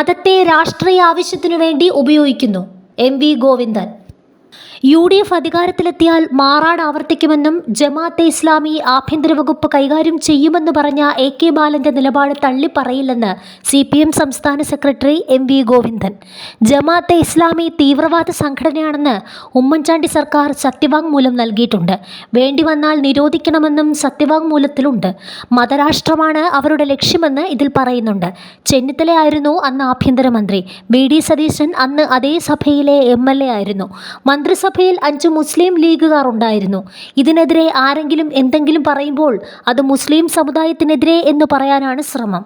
മതത്തെ രാഷ്ട്രീയ ആവശ്യത്തിനു വേണ്ടി ഉപയോഗിക്കുന്നു. M V Govindan. U D F അധികാരത്തിലെത്തിയാൽ മാറാട് ആവർത്തിക്കുമെന്നും ജമാഅത്തെ ഇസ്ലാമി ആഭ്യന്തര വകുപ്പ് കൈകാര്യം ചെയ്യുമെന്ന് പറഞ്ഞ എ കെ ബാലന്റെ നിലപാട് തള്ളിപ്പറയില്ലെന്ന് സി പി എം സംസ്ഥാന secretary M V Govindan. Jamaat-e Islami തീവ്രവാദ സംഘടനയാണെന്ന് ഉമ്മൻചാണ്ടി സർക്കാർ സത്യവാങ്മൂലം നൽകിയിട്ടുണ്ട്. വേണ്ടി വന്നാൽ നിരോധിക്കണമെന്നും സത്യവാങ്മൂലത്തിലുണ്ട്. മതരാഷ്ട്രമാണ് അവരുടെ ലക്ഷ്യമെന്ന് ഇതിൽ പറയുന്നുണ്ട്. ചെന്നിത്തലയായിരുന്നു അന്ന് ആഭ്യന്തരമന്ത്രി. വി ഡി സതീശൻ അന്ന് അതേ സഭയിലെ എം എൽ എ ആയിരുന്നു. മന്ത്രിസഭയിൽ അഞ്ച് മുസ്ലിം ലീഗുകാർ ഉണ്ടായിരുന്നു. ഇതിനെതിരെ ആരെങ്കിലും എന്തെങ്കിലും പറയുമ്പോൾ അത് മുസ്ലിം സമുദായത്തിനെതിരെ എന്ന് പറയാനാണ് ശ്രമം.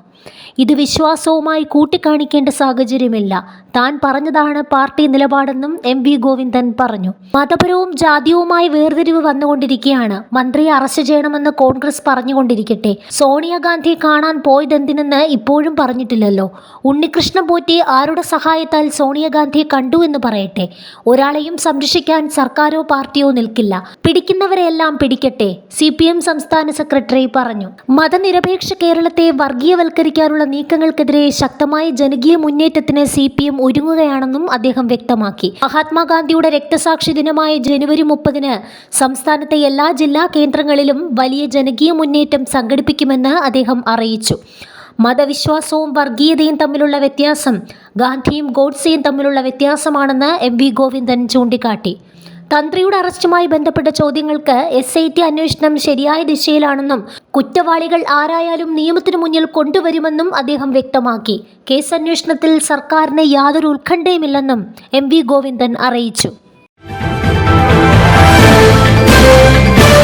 ഇത് വിശ്വാസവുമായി കൂട്ടിക്കാണിക്കേണ്ട സാഹചര്യമില്ല. താൻ പറഞ്ഞതാണ് പാർട്ടി നിലപാടെന്നും എം വി ഗോവിന്ദൻ പറഞ്ഞു. മതപരവും ജാതിയവുമായി വേർതിരിവ് വന്നുകൊണ്ടിരിക്കുകയാണ്. മന്ത്രിയെ അറസ്റ്റ് ചെയ്യണമെന്ന് കോൺഗ്രസ് പറഞ്ഞുകൊണ്ടിരിക്കട്ടെ. സോണിയാഗാന്ധി കാണാൻ പോയതെന്തിനെന്ന് ഇപ്പോഴും പറഞ്ഞിട്ടില്ലല്ലോ. ഉണ്ണികൃഷ്ണൻ പോറ്റി ആരുടെ സഹായത്താൽ സോണിയാഗാന്ധിയെ കണ്ടു എന്ന് പറയട്ടെ. ഒരാളെയും സംരക്ഷിക്കാൻ സർക്കാരോ പാർട്ടിയോ നിൽക്കില്ല. പിടിക്കുന്നവരെല്ലാം പിടിക്കട്ടെ സി പി എം സംസ്ഥാന സെക്രട്ടറി പറഞ്ഞു. മതനിരപേക്ഷ കേരളത്തെ വർഗീയവൽക്കരിക്കാനുള്ള നീക്കങ്ങൾക്കെതിരെ ശക്തമായ ജനകീയ മുന്നേറ്റത്തിന് സി പി എം ഒരുങ്ങുകയാണെന്നും അദ്ദേഹം വ്യക്തമാക്കി. മഹാത്മാഗാന്ധിയുടെ രക്തസാക്ഷി ദിനമായ ജനുവരി മുപ്പതിന് സംസ്ഥാനത്തെ എല്ലാ ജില്ലാ കേന്ദ്രങ്ങളിലും വലിയ ജനകീയ മുന്നേറ്റം സംഘടിപ്പിക്കുമെന്ന് അദ്ദേഹം അറിയിച്ചു. മതവിശ്വാസവും വർഗീയതയും തമ്മിലുള്ള വ്യത്യാസം ഗാന്ധിയും ഗോഡ്സെയും തമ്മിലുള്ള വ്യത്യാസമാണെന്ന് എം വി ഗോവിന്ദൻ ചൂണ്ടിക്കാട്ടി. തന്ത്രിയുടെ അറസ്റ്റുമായി ബന്ധപ്പെട്ട ചോദ്യങ്ങൾക്ക് എസ് ഐ ടി അന്വേഷണം ശരിയായ ദിശയിലാണെന്നും കുറ്റവാളികൾ ആരായാലും നിയമത്തിനു മുന്നിൽ കൊണ്ടുവരുമെന്നും അദ്ദേഹം വ്യക്തമാക്കി. കേസ് അന്വേഷണത്തിൽ സർക്കാരിന് യാതൊരു ഉത്കണ്ഠയുമില്ലെന്നും എം വി ഗോവിന്ദൻ അറിയിച്ചു.